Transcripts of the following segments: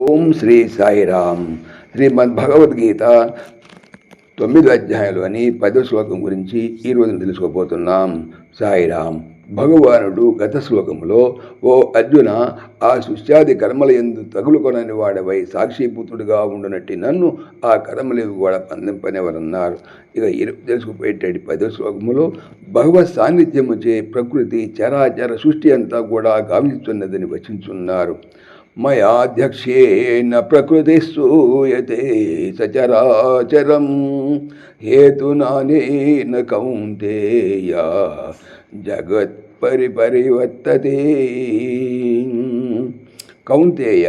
ఓం శ్రీ సాయిరామ్ శ్రీమద్ భగవద్గీత తొమ్మిదో అధ్యాయంలోని పదో శ్లోకం గురించి ఈ రోజున తెలుసుకోబోతున్నాం. సాయిరామ్ భగవానుడు గత శ్లోకములో ఓ అర్జున ఆ సుశాది కర్మల ఎందు తగులుకొనని వాడవై సాక్షిభూతుడుగా ఉండునట్టి నన్ను ఆ కర్మలేవి కూడా పందింపనేవారన్నారు ఇక ఇరు తెలుసుకుపోయేటటువంటి పదో శ్లోకములో భగవత్ సాన్నిధ్యముచే ప్రకృతి చరాచర సృష్టి అంతా కూడా గావిస్తున్నదని వచించున్నారు. మయాధ్యక్షేణ ప్రకృతి సూయతే సచరాచరం. హేతునానేన కౌంతేయ జగత్ పరిపరివర్తతే. కౌంతేయ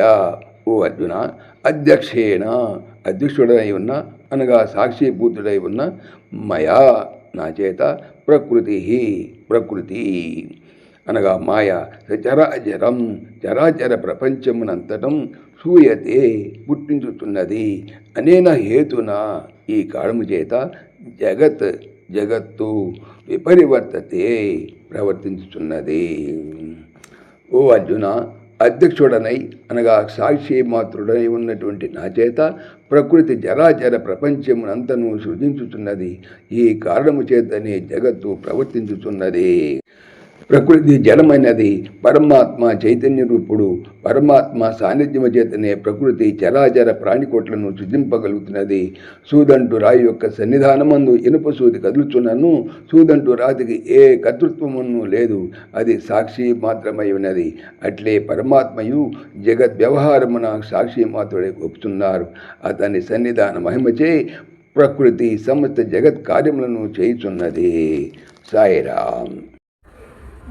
ఓ అర్జున అధ్యక్షేణ అధ్యక్షుడై ఉన్న అనగా సాక్షిభూతుడై ఉన్న మయా నా చేత ప్రకృతి ప్రకృతి. అనగా మాయ. జరాజరం జరాజర ప్రపంచమునంతటం సూయతే పుట్టించుతున్నది. అనేన హేతున ఈ కారణము చేత జగత్ జగత్తు విపరివర్తతే ప్రవర్తించుతున్నది. ఓ అర్జున అధ్యక్షుడనై అనగా సాక్షి మాతృడనై ఉన్నటువంటి నా చేత ప్రకృతి జరాచర ప్రపంచమునంతను సృజించుతున్నది. ఈ కారణము చేతనే జగత్తు ప్రవర్తించుతున్నది. ప్రకృతి జలమైనది పరమాత్మ చైతన్య రూపుడు పరమాత్మ సాన్నిధ్యము చేతనే ప్రకృతి చరాచర ప్రాణికోట్లను సృజింపగలుగుతున్నది. సూదంటు రాయి యొక్క సన్నిధానమందు ఇనుప సూది కదులుచున్నను సూదంటు రాతికి ఏ కర్తృత్వమును లేదు. అది సాక్షి మాత్రమై ఉన్నది. అట్లే పరమాత్మయు జగత్ వ్యవహారమున సాక్షి మాత్రుడే ఒప్పుతున్నారు అతని సన్నిధాన మహిమచే ప్రకృతి సమస్త జగత్ కార్యములను చేయుచున్నది. సాయిరామ్.